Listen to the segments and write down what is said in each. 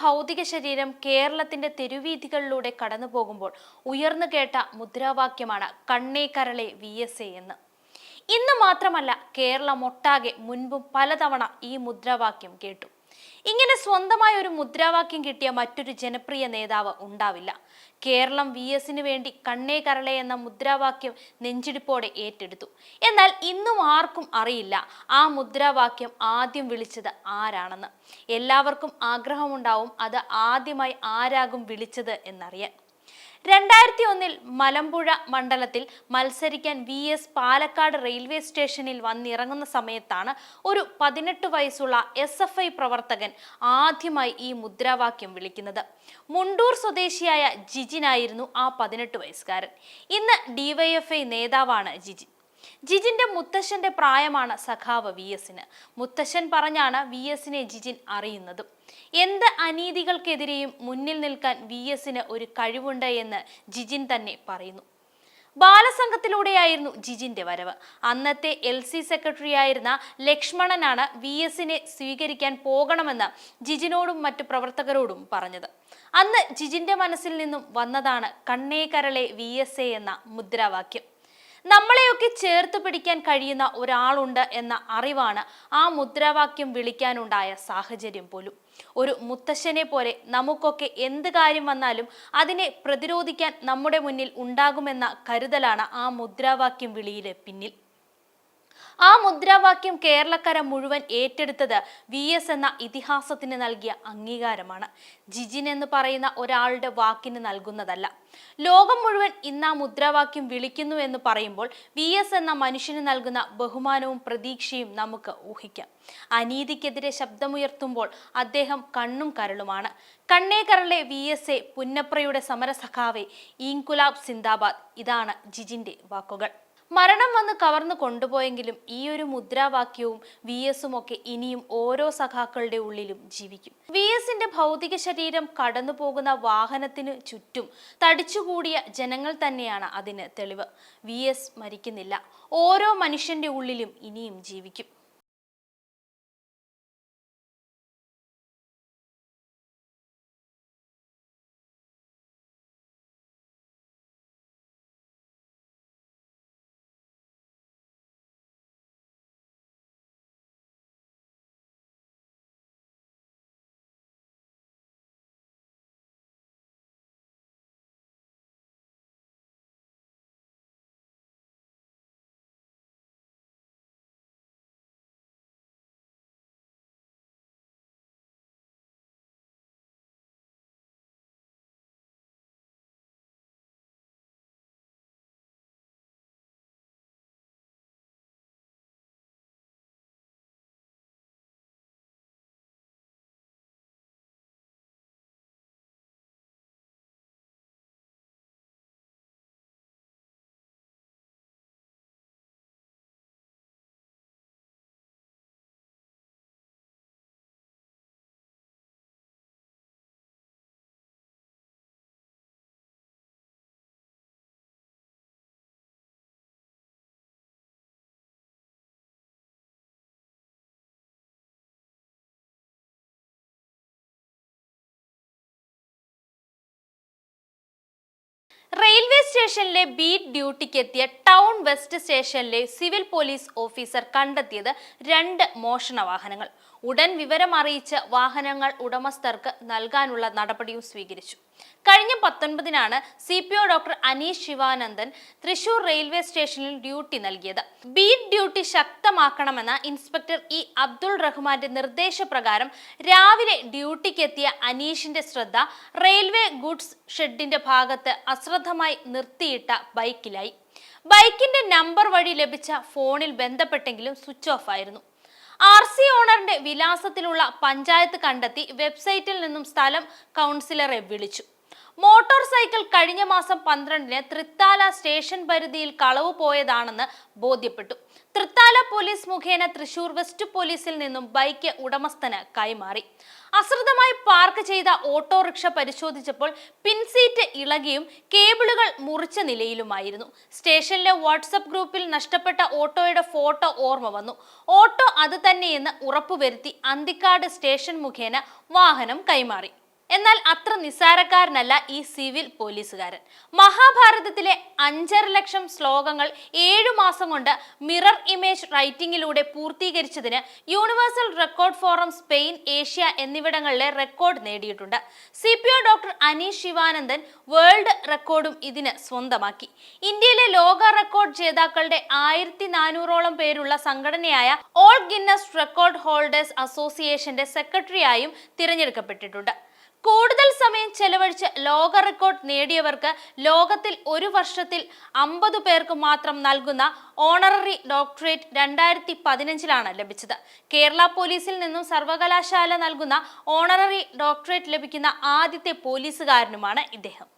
ഭൗതിക ശരീരം കേരളത്തിന്റെ തെരുവീഥികളിലൂടെ കടന്നു പോകുമ്പോൾ ഉയർന്നു കേട്ട മുദ്രാവാക്യമാണ് കണ്ണേ കരളെ വി എസ് എ എന്ന്. ഇന്ന് മാത്രമല്ല കേരളം ഒട്ടാകെ മുൻപും പലതവണ ഈ മുദ്രാവാക്യം കേട്ടു. ഇങ്ങനെ സ്വന്തമായ ഒരു മുദ്രാവാക്യം കിട്ടിയ മറ്റൊരു ജനപ്രിയ നേതാവ് ഉണ്ടാവില്ല. കേരളം വി എസിന് വേണ്ടി കണ്ണേ കരളെ എന്ന മുദ്രാവാക്യം നെഞ്ചിടിപ്പോടെ ഏറ്റെടുത്തു. എന്നാൽ ഇന്നും ആർക്കും അറിയില്ല ആ മുദ്രാവാക്യം ആദ്യം വിളിച്ചത് ആരാണെന്ന്. എല്ലാവർക്കും ആഗ്രഹമുണ്ടാവും അത് ആദ്യമായി ആരാകും വിളിച്ചത് എന്നറിയാൻ. രണ്ടായിരത്തി ഒന്നിൽ മലമ്പുഴ മണ്ഡലത്തിൽ മത്സരിക്കാൻ വി എസ് പാലക്കാട് റെയിൽവേ സ്റ്റേഷനിൽ വന്നിറങ്ങുന്ന സമയത്താണ് ഒരു പതിനെട്ട് വയസ്സുള്ള എസ് എഫ് ഐ പ്രവർത്തകൻ ആദ്യമായി ഈ മുദ്രാവാക്യം വിളിക്കുന്നത്. മുണ്ടൂർ സ്വദേശിയായ ജിജിനായിരുന്നു ആ പതിനെട്ട് വയസ്സുകാരൻ. ഇന്ന് ഡിവൈഎഫ്ഐ നേതാവാണ് ജിജിൻ ജിജിന്റെ മുത്തശ്ശന്റെ പ്രായമാണ് സഖാവ് വി എസിന്. മുത്തശ്ശൻ പറഞ്ഞാണ് വി എസിനെ ജിജിൻ അറിയുന്നത്. എന്ത് അനീതികൾക്കെതിരെയും മുന്നിൽ നിൽക്കാൻ വി എസിന് ഒരു കഴിവുണ്ട് എന്ന് ജിജിൻ തന്നെ പറയുന്നു. ബാലസംഘത്തിലൂടെയായിരുന്നു ജിജിന്റെ വരവ്. അന്നത്തെ എൽ സി സെക്രട്ടറി ആയിരുന്ന ലക്ഷ്മണനാണ് വി എസിനെ സ്വീകരിക്കാൻ പോകണമെന്ന് ജിജിനോടും മറ്റു പ്രവർത്തകരോടും പറഞ്ഞത്. അന്ന് ജിജിന്റെ മനസ്സിൽ നിന്നും വന്നതാണ് കണ്ണേ കരളെ വി എസ് എ എന്ന മുദ്രാവാക്യം. നമ്മളെയൊക്കെ ചേർത്ത് പിടിക്കാൻ കഴിയുന്ന ഒരാളുണ്ട് എന്ന അറിവാണ് ആ മുദ്രാവാക്യം വിളിക്കാനുണ്ടായ സാഹചര്യം പോലും. ഒരു മുത്തശ്ശനെ പോലെ നമുക്കൊക്കെ എന്ത് കാര്യം വന്നാലും അതിനെ പ്രതിരോധിക്കാൻ നമ്മുടെ മുന്നിൽ ഉണ്ടാകുമെന്ന കരുതലാണ് ആ മുദ്രാവാക്യം വിളിയിലെ പിന്നിൽ. ആ മുദ്രാവാക്യം കേരളക്കര മുഴുവൻ ഏറ്റെടുത്തത് വി എസ് എന്ന ഇതിഹാസത്തിന് നൽകിയ അംഗീകാരമാണ്. ജിജിൻ എന്ന് പറയുന്ന ഒരാളുടെ വാക്കിന് നൽകുന്നതല്ല. ലോകം മുഴുവൻ ഇന്ന് ആ മുദ്രാവാക്യം വിളിക്കുന്നു എന്ന് പറയുമ്പോൾ വി എസ് എന്ന മനുഷ്യന് നൽകുന്ന ബഹുമാനവും പ്രതീക്ഷയും നമുക്ക് ഊഹിക്കാം. അനീതിക്കെതിരെ ശബ്ദമുയർത്തുമ്പോൾ അദ്ദേഹം കണ്ണും കരളുമാണ്. കണ്ണേ കരളെ വി എസ് എ പുന്നപ്രയുടെ സമരസഖാവെ ഈങ്കുലാബ് സിന്ദാബാദ്. ഇതാണ് ജിജിന്റെ വാക്കുകൾ. മരണം വന്ന് കവർന്നു കൊണ്ടുപോയെങ്കിലും ഈ ഒരു മുദ്രാവാക്യവും വി എസും ഒക്കെ ഇനിയും ഓരോ സഖാക്കളുടെ ഉള്ളിലും ജീവിക്കും. വി എസിന്റെ ഭൗതിക ശരീരം കടന്നു പോകുന്ന വാഹനത്തിനു ചുറ്റും തടിച്ചുകൂടിയ ജനങ്ങൾ തന്നെയാണ് അതിന് തെളിവ്. വി എസ് മരിക്കുന്നില്ല. ഓരോ മനുഷ്യന്റെ ഉള്ളിലും ഇനിയും ജീവിക്കും. റെയിൽവേ സ്റ്റേഷനിലെ ബീറ്റ് ഡ്യൂട്ടിക്ക് എത്തിയ ടൗൺ വെസ്റ്റ് സ്റ്റേഷനിലെ സിവിൽ പോലീസ് ഓഫീസർ കണ്ടെത്തിയത് രണ്ട് മോഷണ വാഹനങ്ങൾ ഉടൻ വിവരം അറിയിച്ച് വാഹനങ്ങൾ ഉടമസ്ഥർക്ക് നൽകാനുള്ള നടപടിയും സ്വീകരിച്ചു. കഴിഞ്ഞ പത്തൊൻപതിനാണ് C P O doctor Aneesh Sivanandan Thrissur railway സ്റ്റേഷനിൽ ഡ്യൂട്ടി നൽകിയത്. ബീറ്റ് ഡ്യൂട്ടി ശക്തമാക്കണമെന്ന ഇൻസ്പെക്ടർ ഇ അബ്ദുൾ റഹ്മാന്റെ നിർദ്ദേശപ്രകാരം രാവിലെ ഡ്യൂട്ടിക്കെത്തിയ അനീഷിന്റെ ശ്രദ്ധ റെയിൽവേ ഗുഡ്സ് ഷെഡിന്റെ ഭാഗത്ത് അശ്രദ്ധമായി നിർത്തിയിട്ട ബൈക്കിലായി. ബൈക്കിന്റെ നമ്പർ വഴി ലഭിച്ച ഫോണിൽ ബന്ധപ്പെട്ടെങ്കിലും സ്വിച്ച് ഓഫ് ആയിരുന്നു. ആർ സി ഓണറിന്റെ വിലാസത്തിലുള്ള പഞ്ചായത്ത് കണ്ടെത്തി വെബ്സൈറ്റിൽ നിന്നും സ്ഥലം കൗൺസിലറെ വിളിച്ചു. മോട്ടോർ സൈക്കിൾ കഴിഞ്ഞ മാസം പന്ത്രണ്ടിന് തൃത്താല സ്റ്റേഷൻ പരിധിയിൽ കളവ് പോയതാണെന്ന് ബോധ്യപ്പെട്ടു. തൃത്താല പോലീസ് മുഖേന തൃശൂർ വെസ്റ്റ് പോലീസിൽ നിന്നും ബൈക്ക് ഉടമസ്ഥന് കൈമാറി. അശ്രദ്ധമായി പാർക്ക് ചെയ്ത ഓട്ടോറിക്ഷ പരിശോധിച്ചപ്പോൾ പിൻസീറ്റ് ഇളകിയും കേബിളുകൾ മുറിച്ച നിലയിലുമായിരുന്നു. സ്റ്റേഷനിലെ വാട്സപ്പ് ഗ്രൂപ്പിൽ നഷ്ടപ്പെട്ട ഓട്ടോയുടെ ഫോട്ടോ ഓർമ്മ വന്നു. ഓട്ടോ അത് തന്നെയെന്ന് ഉറപ്പുവരുത്തി അന്തിക്കാട് സ്റ്റേഷൻ മുഖേന വാഹനം കൈമാറി. എന്നാൽ അത്ര നിസ്സാരക്കാരനല്ല ഈ സിവിൽ പോലീസുകാരൻ. മഹാഭാരതത്തിലെ അഞ്ചര ലക്ഷം ശ്ലോകങ്ങൾ ഏഴു മാസം കൊണ്ട് മിറർ ഇമേജ് റൈറ്റിംഗിലൂടെ പൂർത്തീകരിച്ചതിന് universal record forum Spain Asia എന്നിവിടങ്ങളിലെ റെക്കോർഡ് നേടിയിട്ടുണ്ട്. C P O doctor Aneesh Sivanandan world റെക്കോർഡും ഇതിന് സ്വന്തമാക്കി. ഇന്ത്യയിലെ ലോക റെക്കോർഡ് ജേതാക്കളുടെ ആയിരത്തി നാനൂറോളം പേരുള്ള സംഘടനയായ ഓൾ ഗിന്നസ് റെക്കോർഡ് ഹോൾഡേഴ്സ് അസോസിയേഷന്റെ സെക്രട്ടറിയായും തിരഞ്ഞെടുക്കപ്പെട്ടിട്ടുണ്ട്. കൂടുതൽ സമയം ചെലവഴിച്ച് ലോക റെക്കോർഡ് നേടിയവർക്ക് ലോകത്തിൽ ഒരു വർഷത്തിൽ അമ്പത് പേർക്ക് മാത്രം നൽകുന്ന ഓണററി ഡോക്ടറേറ്റ് രണ്ടായിരത്തി പതിനഞ്ചിലാണ് ലഭിച്ചത്. കേരള പോലീസിൽ നിന്നും സർവകലാശാല നൽകുന്ന ഓണററി ഡോക്ടറേറ്റ് ലഭിക്കുന്ന ആദ്യത്തെ പോലീസുകാരനുമാണ് ഇദ്ദേഹം.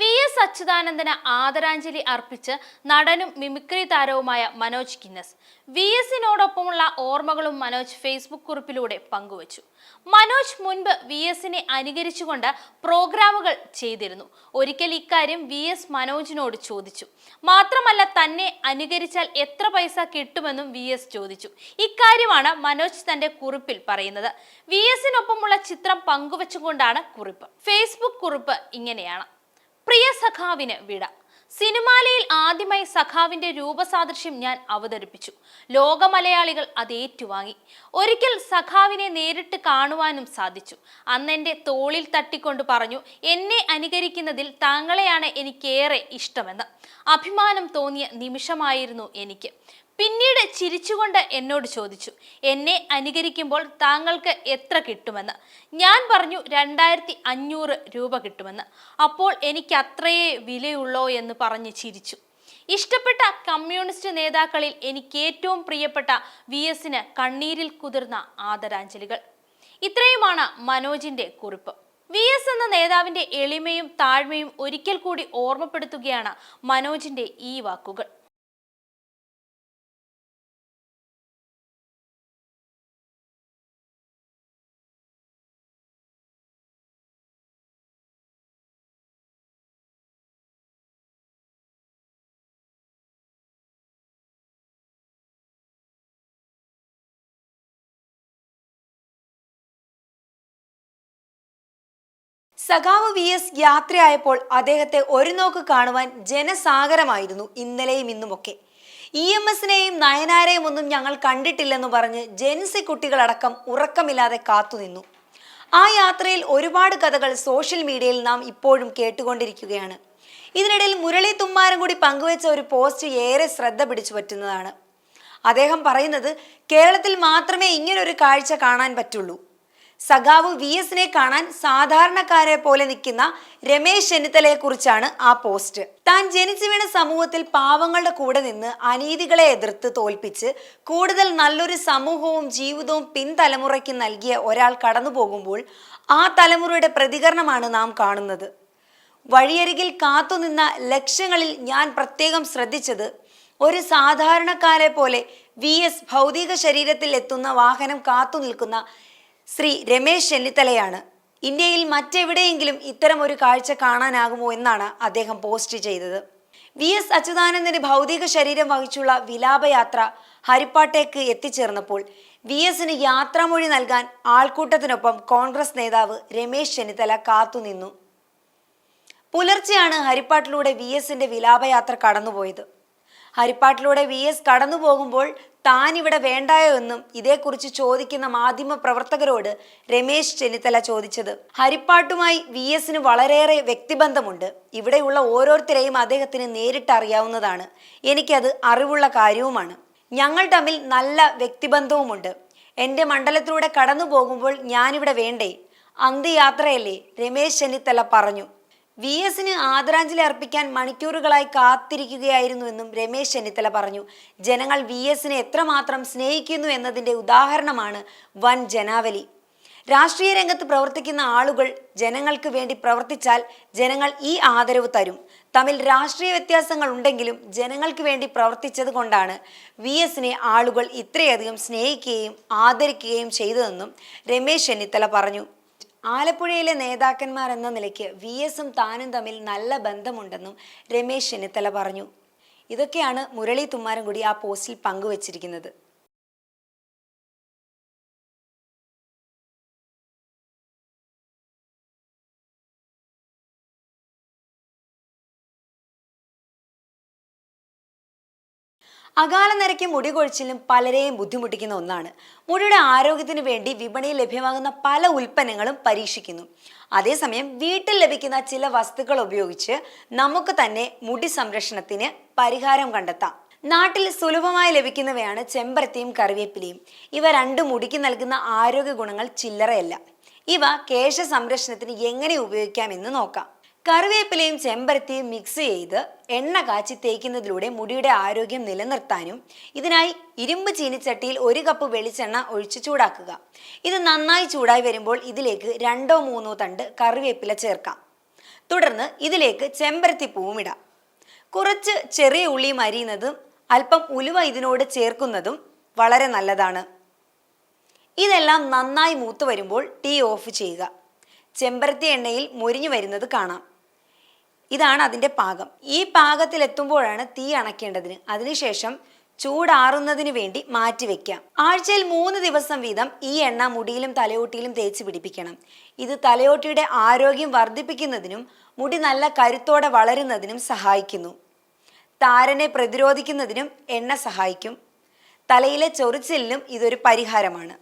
വി എസ് അച്യുതാനന്ദന് ആദരാഞ്ജലി അർപ്പിച്ച് നടനും മിമിക്രി താരവുമായ മനോജ് കിന്നസ്. വി എസിനോടൊപ്പമുള്ള ഓർമ്മകളും മനോജ് ഫേസ്ബുക്ക് കുറിപ്പിലൂടെ പങ്കുവച്ചു. മനോജ് മുൻപ് വി എസിനെ അനുകരിച്ചുകൊണ്ട് പ്രോഗ്രാമുകൾ ചെയ്തിരുന്നു. ഒരിക്കൽ ഇക്കാര്യം വി എസ് മനോജിനോട് ചോദിച്ചു. മാത്രമല്ല തന്നെ അനുകരിച്ചാൽ എത്ര പൈസ കിട്ടുമെന്നും വി എസ് ചോദിച്ചു. ഇക്കാര്യമാണ് മനോജ് തന്റെ കുറിപ്പിൽ പറയുന്നത്. വി എസിനൊപ്പമുള്ള ചിത്രം പങ്കുവച്ചുകൊണ്ടാണ് കുറിപ്പ്. ഫേസ്ബുക്ക് കുറിപ്പ് ഇങ്ങനെയാണ്. പ്രിയ സഖാവിന് വിട. സിനിമാലയിൽ ആദ്യമായി സഖാവിന്റെ രൂപസാദൃശ്യം ഞാൻ അവതരിപ്പിച്ചു. ലോക മലയാളികൾ അത് ഏറ്റുവാങ്ങി. ഒരിക്കൽ സഖാവിനെ നേരിട്ട് കാണുവാനും സാധിച്ചു. അന്ന് എന്റെ തോളിൽ തട്ടിക്കൊണ്ട് പറഞ്ഞു എന്നെ അനുകരിക്കുന്നതിൽ താങ്കളെയാണ് എനിക്കേറെ ഇഷ്ടമെന്ന്. അഭിമാനം തോന്നിയ നിമിഷമായിരുന്നു എനിക്ക്. പിന്നീട് ചിരിച്ചുകൊണ്ട് എന്നോട് ചോദിച്ചു എന്നെ അനുകരിക്കുമ്പോൾ താങ്കൾക്ക് എത്ര കിട്ടുമെന്ന്? ഞാൻ പറഞ്ഞു രണ്ടായിരത്തി അഞ്ഞൂറ് രൂപ കിട്ടുമെന്ന്. അപ്പോൾ എനിക്ക് അത്രയേ വിലയുള്ളോ എന്ന് പറഞ്ഞ് ചിരിച്ചു. ഇഷ്ടപ്പെട്ട കമ്മ്യൂണിസ്റ്റ് നേതാക്കളിൽ എനിക്ക് ഏറ്റവും പ്രിയപ്പെട്ട വി എസിന് കണ്ണീരിൽ കുതിർന്ന ആദരാഞ്ജലികൾ. ഇത്രയുമാണ് മനോജിന്റെ കുറിപ്പ്. വി എസ് എന്ന നേതാവിന്റെ എളിമയും താഴ്മയും ഒരിക്കൽ കൂടി ഓർമ്മപ്പെടുത്തുകയാണ് മനോജിന്റെ ഈ വാക്കുകൾ. സഖാവ് വി എസ് യാത്രയായപ്പോൾ അദ്ദേഹത്തെ ഒരു നോക്ക് കാണുവാൻ ജനസാഗരമായിരുന്നു ഇന്നലെയും ഇന്നുമൊക്കെ. ഇ എം എസിനെയും നയനാരെയും ഒന്നും ഞങ്ങൾ കണ്ടിട്ടില്ലെന്ന് പറഞ്ഞ് ജെൻസി കുട്ടികളടക്കം ഉറക്കമില്ലാതെ കാത്തുനിന്നു ആ യാത്രയിൽ ഒരുപാട് കഥകൾ സോഷ്യൽ മീഡിയയിൽ നാം ഇപ്പോഴും കേട്ടുകൊണ്ടിരിക്കുകയാണ്. ഇതിനിടയിൽ മുരളി തുമ്മാരം കൂടി പങ്കുവച്ച ഒരു പോസ്റ്റ് ഏറെ ശ്രദ്ധ പിടിച്ചു പറ്റുന്നതാണ്. അദ്ദേഹം പറയുന്നത് കേരളത്തിൽ മാത്രമേ ഇങ്ങനൊരു കാഴ്ച കാണാൻ പറ്റുള്ളൂ. സഖാവ് വി എസിനെ കാണാൻ സാധാരണക്കാരെ പോലെ നിൽക്കുന്ന രമേശ് ചെന്നിത്തലയെ കുറിച്ചാണ് ആ പോസ്റ്റ്. താൻ ജനിച്ചു വീണ സമൂഹത്തിൽ പാവങ്ങളുടെ കൂടെ നിന്ന് അനീതികളെ എതിർത്ത് തോൽപ്പിച്ച് കൂടുതൽ നല്ലൊരു സമൂഹവും ജീവിതവും പിൻതലമുറയ്ക്ക് നൽകിയ ഒരാൾ കടന്നു പോകുമ്പോൾ ആ തലമുറയുടെ പ്രതികരണമാണ് നാം കാണുന്നത്. വഴിയരികിൽ കാത്തുനിന്ന ലക്ഷ്യങ്ങളിൽ ഞാൻ പ്രത്യേകം ശ്രദ്ധിച്ചത് ഒരു സാധാരണക്കാരെ പോലെ വി എസ് ഭൗതിക ശരീരത്തിൽ എത്തുന്ന വാഹനം കാത്തു നിൽക്കുന്ന ശ്രീ രമേശ് ചെന്നിത്തലയാണ്. ഇന്ത്യയിൽ മറ്റെവിടെയെങ്കിലും ഇത്തരം ഒരു കാഴ്ച കാണാനാകുമോ എന്നാണ് അദ്ദേഹം പോസ്റ്റ് ചെയ്തത്. വി എസ് അച്യുതാനന്ദന്റെ ഭൗതിക ശരീരം വഹിച്ചുള്ള വിലാപയാത്ര ഹരിപ്പാട്ടേക്ക് എത്തിച്ചേർന്നപ്പോൾ വി എസിന് യാത്രാമൊഴി നൽകാൻ ആൾക്കൂട്ടത്തിനൊപ്പം കോൺഗ്രസ് നേതാവ് രമേശ് ചെന്നിത്തല കാത്തുനിന്നു. പുലർച്ചെയാണ് ഹരിപ്പാട്ടിലൂടെ വി എസിന്റെ വിലാപയാത്ര കടന്നുപോയത്. ഹരിപ്പാട്ടിലൂടെ വി എസ് കടന്നു പോകുമ്പോൾ താൻ ഇവിടെ വേണ്ടായോ എന്നും ഇതേക്കുറിച്ച് ചോദിക്കുന്ന മാധ്യമ പ്രവർത്തകരോട് രമേശ് ചെന്നിത്തല ചോദിച്ചത്. ഹരിപ്പാട്ടുമായി വി എസിന് വളരെയേറെ വ്യക്തിബന്ധമുണ്ട്. ഇവിടെയുള്ള ഓരോരുത്തരെയും അദ്ദേഹത്തിന് നേരിട്ട് അറിയാവുന്നതാണ്. എനിക്കത് അറിവുള്ള കാര്യവുമാണ്. ഞങ്ങൾ തമ്മിൽ നല്ല വ്യക്തിബന്ധവുമുണ്ട്. എന്റെ മണ്ഡലത്തിലൂടെ കടന്നു പോകുമ്പോൾ ഞാനിവിടെ വേണ്ടേ? അന്ത്യയാത്രയല്ലേ? രമേശ് ചെന്നിത്തല പറഞ്ഞു. വി എസിന് ആദരാഞ്ജലി അർപ്പിക്കാൻ മണിക്കൂറുകളായി കാത്തിരിക്കുകയായിരുന്നുവെന്നും രമേശ് ചെന്നിത്തല പറഞ്ഞു. ജനങ്ങൾ വി എസിനെ എത്രമാത്രം സ്നേഹിക്കുന്നു എന്നതിന്റെ ഉദാഹരണമാണ് വൻ ജനാവലി. രാഷ്ട്രീയ രംഗത്ത് പ്രവർത്തിക്കുന്ന ആളുകൾ ജനങ്ങൾക്ക് വേണ്ടി പ്രവർത്തിച്ചാൽ ജനങ്ങൾ ഈ ആദരവ് തരും. തമ്മിൽ രാഷ്ട്രീയ വ്യത്യാസങ്ങൾ ഉണ്ടെങ്കിലും ജനങ്ങൾക്ക് വേണ്ടി പ്രവർത്തിച്ചത് കൊണ്ടാണ് വി എസിനെ ആളുകൾ ഇത്രയധികം സ്നേഹിക്കുകയും ആദരിക്കുകയും ചെയ്തതെന്നും രമേശ് ചെന്നിത്തല പറഞ്ഞു. ആലപ്പുഴയിലെ നേതാക്കന്മാർ എന്ന നിലയ്ക്ക് വി എസും താനും തമ്മിൽ നല്ല ബന്ധമുണ്ടെന്നും രമേശ് ചെന്നിത്തല പറഞ്ഞു. ഇതൊക്കെയാണ് മുരളി തുമ്മാരൻകുടി ആ പോസ്റ്റിൽ പങ്കുവച്ചിരിക്കുന്നത്. അകാല നിരക്കും മുടി കൊഴിച്ചിലും പലരെയും ബുദ്ധിമുട്ടിക്കുന്ന ഒന്നാണ്. മുടിയുടെ ആരോഗ്യത്തിന് വേണ്ടി വിപണിയിൽ ലഭ്യമാകുന്ന പല ഉൽപ്പന്നങ്ങളും പരീക്ഷിക്കുന്നു. അതേസമയം വീട്ടിൽ ലഭിക്കുന്ന ചില വസ്തുക്കൾ ഉപയോഗിച്ച് നമുക്ക് തന്നെ മുടി സംരക്ഷണത്തിന് പരിഹാരം കണ്ടെത്താം. നാട്ടിൽ സുലഭമായി ലഭിക്കുന്നവയാണ് ചെമ്പരത്തിയും കറിവേപ്പിലയും. ഇവ രണ്ടും മുടിക്ക് നൽകുന്ന ആരോഗ്യ ഗുണങ്ങൾ ചില്ലറയല്ല. ഇവ കേശ സംരക്ഷണത്തിന് എങ്ങനെ ഉപയോഗിക്കാമെന്ന് നോക്കാം. കറിവേപ്പിലയും ചെമ്പരത്തിയും മിക്സ് ചെയ്ത് എണ്ണ കാച്ചി തേക്കുന്നതിലൂടെ മുടിയുടെ ആരോഗ്യം നിലനിർത്താനും ഇതിനായി ഇരുമ്പ് ചീനിച്ചട്ടിയിൽ ഒരു കപ്പ് വെളിച്ചെണ്ണ ഒഴിച്ച് ചൂടാക്കുക. ഇത് നന്നായി ചൂടായി വരുമ്പോൾ ഇതിലേക്ക് രണ്ടോ മൂന്നോ തണ്ട് കറിവേപ്പില ചേർക്കാം. തുടർന്ന് ഇതിലേക്ക് ചെമ്പരത്തി പൂവും ഇടാം. കുറച്ച് ചെറിയ ഉള്ളിയും അരിയുന്നതും അല്പം ഉലുവ ഇതിനോട് ചേർക്കുന്നതും വളരെ നല്ലതാണ്. ഇതെല്ലാം നന്നായി മൂത്ത് വരുമ്പോൾ തീ ഓഫ് ചെയ്യുക. ചെമ്പരത്തി എണ്ണയിൽ മുരിഞ്ഞു വരുന്നത് കാണാം. ഇതാണ് അതിന്റെ പാകം. ഈ പാകത്തിലെത്തുമ്പോഴാണ് തീ അണയ്ക്കേണ്ടതിന് അതിനുശേഷം ചൂടാറുന്നതിന് വേണ്ടി മാറ്റിവെക്കാം ആഴ്ചയിൽ മൂന്ന് ദിവസം വീതം ഈ എണ്ണ മുടിയിലും തലയോട്ടിയിലും തേച്ച് പിടിപ്പിക്കണം. ഇത് തലയോട്ടിയുടെ ആരോഗ്യം വർദ്ധിപ്പിക്കുന്നതിനും മുടി നല്ല കരുത്തോടെ വളരുന്നതിനും സഹായിക്കുന്നു. താരനെ പ്രതിരോധിക്കുന്നതിനും എണ്ണ സഹായിക്കും. തലയിലെ ചൊറിച്ചിലിനും ഇതൊരു പരിഹാരമാണ്.